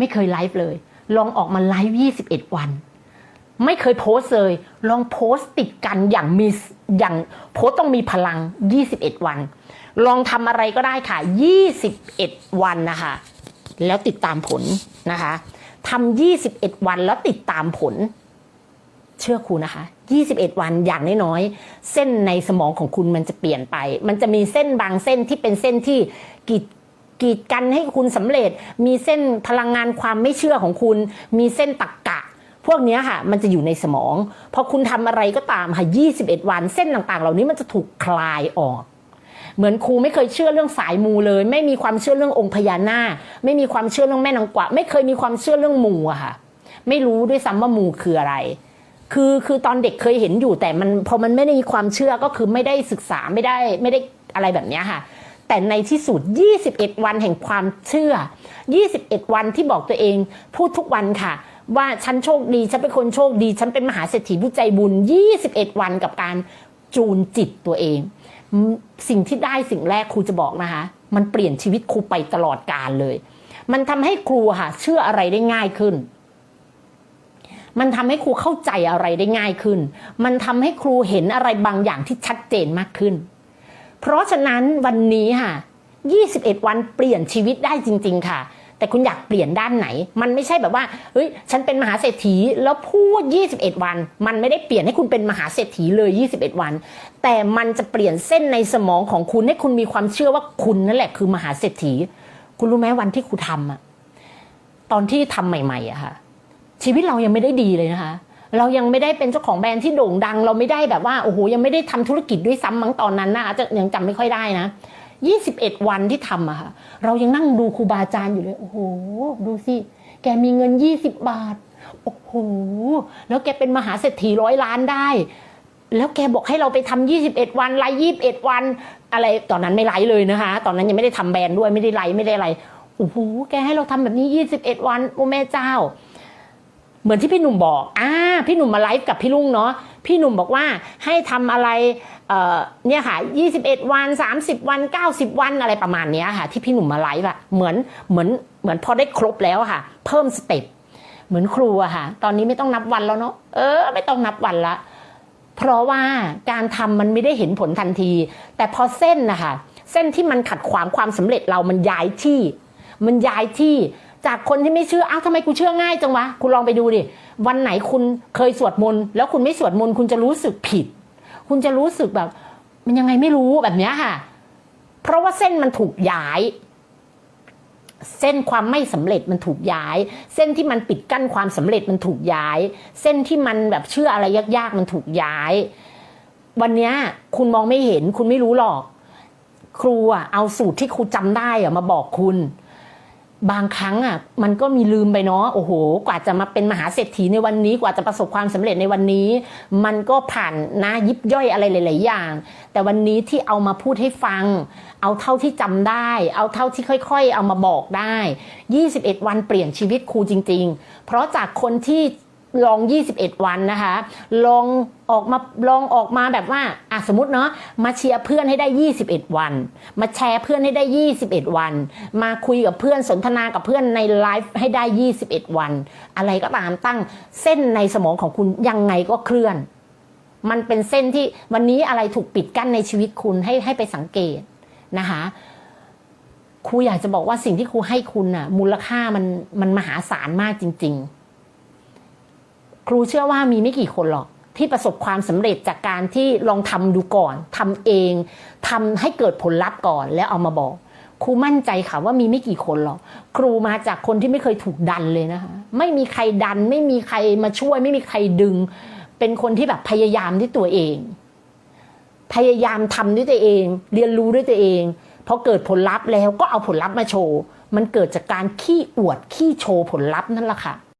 ไม่เคยไลฟ์เลย ลองออกมาไลฟ์21 วัน ไม่เคยโพสเลย ลองโพสติดกันอย่างมีอย่างโพสต์ต้องมีพลัง 21 วัน ลองทำอะไรก็ได้ค่ะ 21 วันนะคะ แล้วติดตามผลนะคะทำ21 วันแล้วติดตามผล เชื่อครูนะคะ 21 วันอย่างน้อยๆ เส้นในสมองของคุณมันจะเปลี่ยนไป มันจะมีเส้นบางเส้นที่เป็นเส้นที่กีด กีดกันให้คุณสำเร็จ มีเส้นพลังงานความไม่เชื่อของคุณ มีเส้นตักกะ พวกเนี้ยค่ะ มันจะอยู่ในสมอง พอคุณทำอะไรก็ตามค่ะ21 วัน เส้นต่างๆ เหล่านี้มันจะถูกคลายออกเหมือนครูไม่เคยเชื่อเรื่องสายมูเลย ไม่มีความเชื่อเรื่ององค์พญานาคไม่มีความเชื่อเรื่องแม่นางกวักไม่เคยมีความเชื่อเรื่องมูอะค่ะ ไม่รู้ด้วยซ้ำว่ามูคืออะไร คือคือตอนเด็กเคยเห็นอยู่แต่มันพอมันไม่ได้มีความเชื่อก็คือไม่ได้ศึกษาไม่ได้ไม่ได้อะไรแบบเนี้ยค่ะ แต่ในที่สุด 21 วันแห่งความเชื่อ 21 วันที่บอกตัวเอง พูดทุกวันค่ะ ว่าฉันโชคดีฉันเป็นคนโชคดี ฉันเป็นมหาเศรษฐีผู้ใจบุญ 21 วันกับการจูนจิตตัวเอง สิ่งที่ได้สิ่งแรกครูจะบอกนะคะ มันเปลี่ยนชีวิตครูไปตลอดกาลเลย มันทำให้ครูค่ะ เชื่ออะไรได้ง่ายขึ้นมันทำให้ครูเข้าใจอะไรได้ง่ายขึ้น มันทำให้ครูเห็นอะไรบางอย่างที่ชัดเจนมากขึ้น เพราะฉะนั้นวันนี้ค่ะ 21 วันเปลี่ยนชีวิตได้จริง ๆ ค่ะ แต่คุณอยากเปลี่ยนด้านไหน มันไม่ใช่แบบว่าเฮ้ยฉันเป็นมหาเศรษฐีแล้วพูด 21 วัน มันไม่ได้เปลี่ยนให้คุณเป็นมหาเศรษฐีเลย 21 วัน แต่มันจะเปลี่ยนเส้นในสมองของคุณให้คุณมีความเชื่อว่าคุณนั่นแหละคือมหาเศรษฐี คุณรู้ไหมวันที่ครูทำอะตอนที่ทำใหม่ๆอะค่ะ ชีวิตเรายังไม่ได้ดีเลยนะคะ เรายังไม่ได้เป็นเจ้าของแบรนด์ที่โด่งดัง เราไม่ได้แบบว่าโอ้โหยังไม่ได้ทำธุรกิจด้วยซ้ำมั้งตอนนั้นนะคะจะยังจำไม่ค่อยได้นะ21 วันที่ทำอะค่ะ เรายังนั่งดูครูบาอาจารย์อยู่เลย โอ้โห ดูสิ แกมีเงิน 20 บาท โอ้โห แล้วแกเป็นมหาเศรษฐีร้อยล้านได้ แล้วแกบอกให้เราไปทำ21 วันไลฟ์21 วัน อะไร ตอนนั้นไม่ไลฟ์เลยนะคะ ตอนนั้นยังไม่ได้ทำแบรนด์ด้วย ไม่ได้ไลฟ์ไม่ได้อะไร โอ้โห แกให้เราทำแบบนี้ 21 วัน โอ้แม่เจ้า เหมือนที่พี่หนุ่มบอกอ่าพี่หนุ่มมาไลฟ์กับพี่ลุงเนาะพี่หนุ่มบอกว่าให้ทำอะไรเอ่อเนี่ยค่ะ21 วัน 30 วัน 90 วันอะไรประมาณเนี้ยค่ะ ที่พี่หนุ่มมาไลฟ์อะเหมือนเหมือนเหมือนพอได้ครบแล้วค่ะ เพิ่มสเต็ปเหมือนครูอะค่ะ ตอนนี้ไม่ต้องนับวันแล้วเนาะเออ ไม่ต้องนับวันละ เพราะว่าการทำมันไม่ได้เห็นผลทันที แต่พอเส้นนะคะเส้นที่มันขัดขวางความสำเร็จเรามันย้ายที่ มันย้ายที่ จากคนที่ไม่เชื่ออ้าวทำไมกูเชื่อง่ายจังวะคุณลองไปดูดิวันไหนคุณเคยสวดมนต์แล้วคุณไม่สวดมนต์คุณจะรู้สึกผิด คุณจะรู้สึกแบบ มันยังไงไม่รู้แบบเนี้ยค่ะ เพราะว่าเส้นมันถูกย้าย เส้นความไม่สำเร็จมันถูกย้าย เส้นที่มันปิดกั้นความสำเร็จมันถูกย้าย เส้นที่มันแบบเชื่ออะไรยากๆมันถูกย้าย วันนี้คุณมองไม่เห็น คุณไม่รู้หรอก ครูอะเอาสูตรที่ครูจำได้อะมาบอกคุณ บางครั้งอะมันก็มีลืมไปเนาะโอ้โห กว่าจะมาเป็นมหาเศรษฐีในวันนี้กว่าจะประสบความสำเร็จในวันนี้ มันก็ผ่านนะยิบย่อยอะไรหลาย ๆ อย่าง แต่วันนี้ที่เอามาพูดให้ฟัง เอาเท่าที่จำได้ เอาเท่าที่ค่อย ๆ เอามาบอกได้ 21 วันเปลี่ยนชีวิตครูจริง ๆ เพราะจากคนที่ ลอง 21 วันนะคะ ลองออกมาลองออกมาแบบว่าอะสมมติเนาะมาเชียร์เพื่อนให้ได้ 21 วัน มาแชร์เพื่อนให้ได้ 21 วัน มาคุยกับเพื่อนสนทนากับเพื่อนในไลฟ์ให้ได้ 21 วัน อะไรก็ตามตั้งเส้นในสมองของคุณยังไงก็เคลื่อน มันเป็นเส้นที่วันนี้อะไรถูกปิดกั้นในชีวิตคุณให้ให้ไปสังเกตนะคะครูอยากจะบอกว่าสิ่งที่ครูให้คุณน่ะ มูลค่ามันมันมหาศาลมากจริง ๆ ครูเชื่อว่ามีไม่กี่คนหรอกที่ประสบความสำเร็จจากการที่ลองทำดูก่อนทำเองทำให้เกิดผลลัพธ์ก่อนแล้วเอามาบอก ครูมั่นใจค่ะว่ามีไม่กี่คนหรอกครูมาจากคนที่ไม่เคยถูกดันเลยนะคะไม่มีใครดัน ไม่มีใครมาช่วย ไม่มีใครดึง เป็นคนที่แบบพยายามด้วยตัวเอง พยายามทำด้วยตัวเอง เรียนรู้ด้วยตัวเองพอเกิดผลลัพธ์แล้วก็เอาผลลัพธ์มาโชว์มันเกิดจากการขี้อวดขี้โชว์ผลลัพธ์นั่นแหละค่ะ